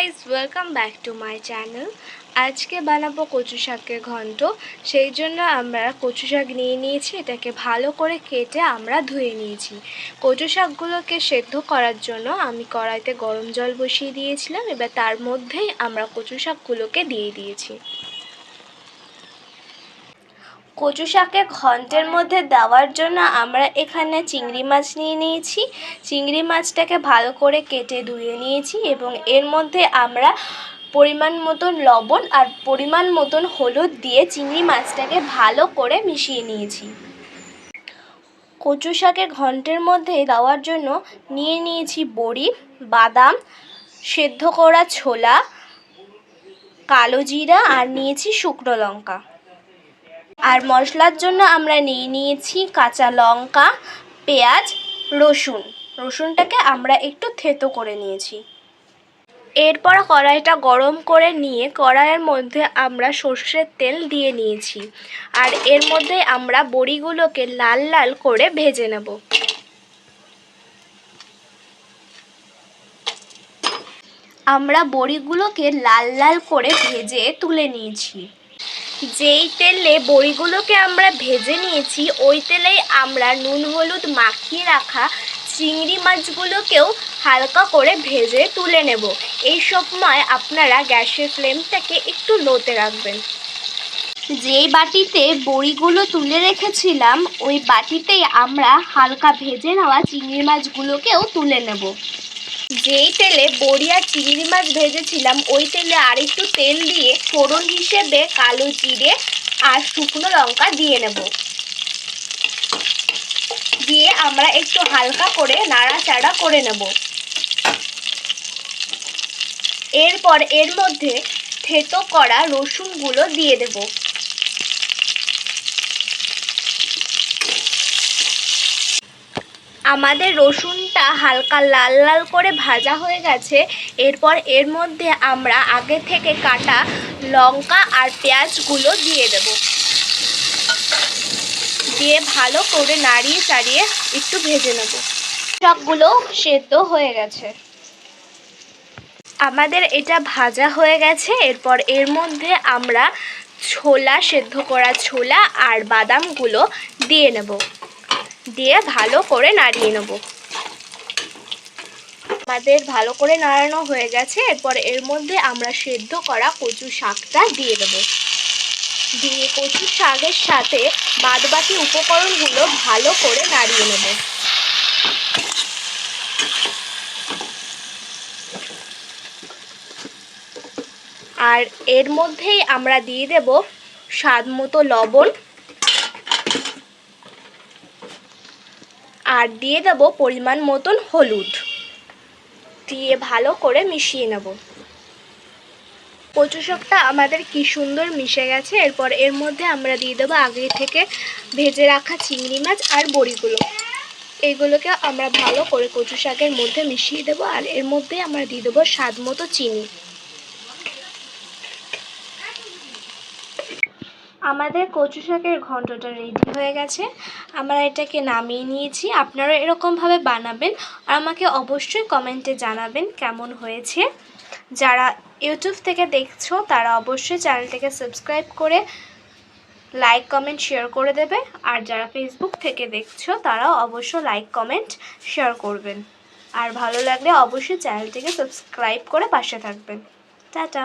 Guys welcome back to my channel আজকে বানাবো কচু শাকের ঘন্ট। সেই জন্য আমরা কচু শাক নিয়ে নিয়েছি, এটাকে ভালো করে কেটে আমরা ধুয়ে নিয়েছি। কচু শাকগুলোকে সেদ্ধ করার জন্য আমি কড়াইতে গরম জল বসিয়ে দিয়েছিলাম, এবার তার মধ্যেই আমরা কচু শাকগুলোকে দিয়ে দিয়েছি। কচু শাকে ঘন্টের মধ্যে দেওয়ার জন্য আমরা এখানে চিংড়ি মাছ নিয়ে নিয়েছি। চিংড়ি মাছটাকে ভালো করে কেটে ধুয়ে নিয়েছি এবং এর মধ্যে আমরা পরিমাণ মতন লবণ আর পরিমাণ মতন হলুদ দিয়ে চিংড়ি মাছটাকে ভালো করে মিশিয়ে নিয়েছি। কচু শাকে ঘন্টের মধ্যে দেওয়ার জন্য নিয়ে নিয়েছি বড়ি, বাদাম, সেদ্ধ করা ছোলা, কালো জিরা আর নিয়েছি শুকনো লঙ্কা। আর মশলার জন্য আমরা নিয়ে নিয়েছি কাঁচা লঙ্কা, পেঁয়াজ, রসুন। রসুনটাকে আমরা একটু থেতো করে নিয়েছি। এরপর কড়াইটা গরম করে নিয়ে কড়াইয়ের মধ্যে আমরা সর্ষের তেল দিয়ে নিয়েছি। আর এর মধ্যে আমরা বড়িগুলোকে লাল লাল করে ভেজে নেব। আমরা বড়িগুলোকে লাল লাল করে ভেজে তুলে নিয়েছি। যেই তেলে বড়িগুলোকে আমরা ভেজে নিয়েছি, ওই তেলেই আমরা নুন, হলুদ মাখিয়ে রাখা চিংড়ি মাছগুলোকেও হালকা করে ভেজে তুলে নেব। এই সময় আপনারা গ্যাসের ফ্লেমটাকে একটু লোতে রাখবেন। যেই বাটিতে বড়িগুলো তুলে রেখেছিলাম, ওই বাটিতেই আমরা হালকা ভেজে নেওয়া চিংড়ি মাছগুলোকেও তুলে নেব। যেই তেলে বড়ি আর চিংড়ি মাছ ভেজেছিলাম, ওই তেলে আরেকটু তেল দিয়ে ফোড়ন হিসেবে কালো জিরে আর শুকনো লঙ্কা দিয়ে নেব। দিয়ে আমরা একটু হালকা করে নাড়াচাড়া করে নেব। এরপর এর মধ্যে থেতো করা রসুনগুলো দিয়ে দেব। আমাদের রসুনটা হালকা লাল লাল করে ভাজা হয়ে গেছে। এরপর এর মধ্যে আমরা আগে থেকে কাটা লঙ্কা আর পেঁয়াজগুলো দিয়ে দেব। দিয়ে ভালো করে নাড়িয়ে চাড়িয়ে একটু ভেজে নেব। সবগুলো সেদ্ধ হয়ে গেছে। আমাদের এটা ভাজা হয়ে গেছে। এরপর এর মধ্যে আমরা ছোলা, সেদ্ধ করা ছোলা আর বাদামগুলো দিয়ে নেব। দিয়ে ভালো করে নাড়িয়ে নেব। আমাদের ভালো করে নাড়ানো হয়ে গেছে। এরপর এর মধ্যে আমরা সেদ্ধ করা কচু শাকটা দিয়ে দেব। দিয়ে কচু শাকের সাথে বাদবাকি উপকরণগুলো ভালো করে নাড়িয়ে নেব। আর এর মধ্যেই আমরা দিয়ে দেব স্বাদ মতো লবণ আর দিয়ে দেবো পরিমাণ মতন হলুদ। দিয়ে ভালো করে মিশিয়ে নেব। কচু শাকটা আমাদের কি সুন্দর মিশে গেছে। এরপর এর মধ্যে আমরা দিয়ে দেবো আগে থেকে ভেজে রাখা চিংড়ি মাছ আর বড়িগুলো। এইগুলোকে আমরা ভালো করে কচু শাকের মধ্যে মিশিয়ে দেবো আর এর মধ্যে আমরা দিয়ে দেবো স্বাদ মতো চিনি। আমাদের কচু শাকের ঘন্টটা রেডি হয়ে গেছে। আমরা এটাকে নামিয়ে নিয়েছি। আপনারা এরকমভাবে বানাবেন আর আমাকে অবশ্যই কমেন্টে জানাবেন কেমন হয়েছে। যারা ইউটিউব থেকে দেখছ, তারা অবশ্যই চ্যানেলটাকে সাবস্ক্রাইব করে লাইক কমেন্ট শেয়ার করে দেবে। আর যারা ফেসবুক থেকে দেখছ, তারাও অবশ্যই লাইক কমেন্ট শেয়ার করবেন। আর ভালো লাগলে অবশ্যই চ্যানেলটিকে সাবস্ক্রাইব করে পাশে থাকবেন। টাটা!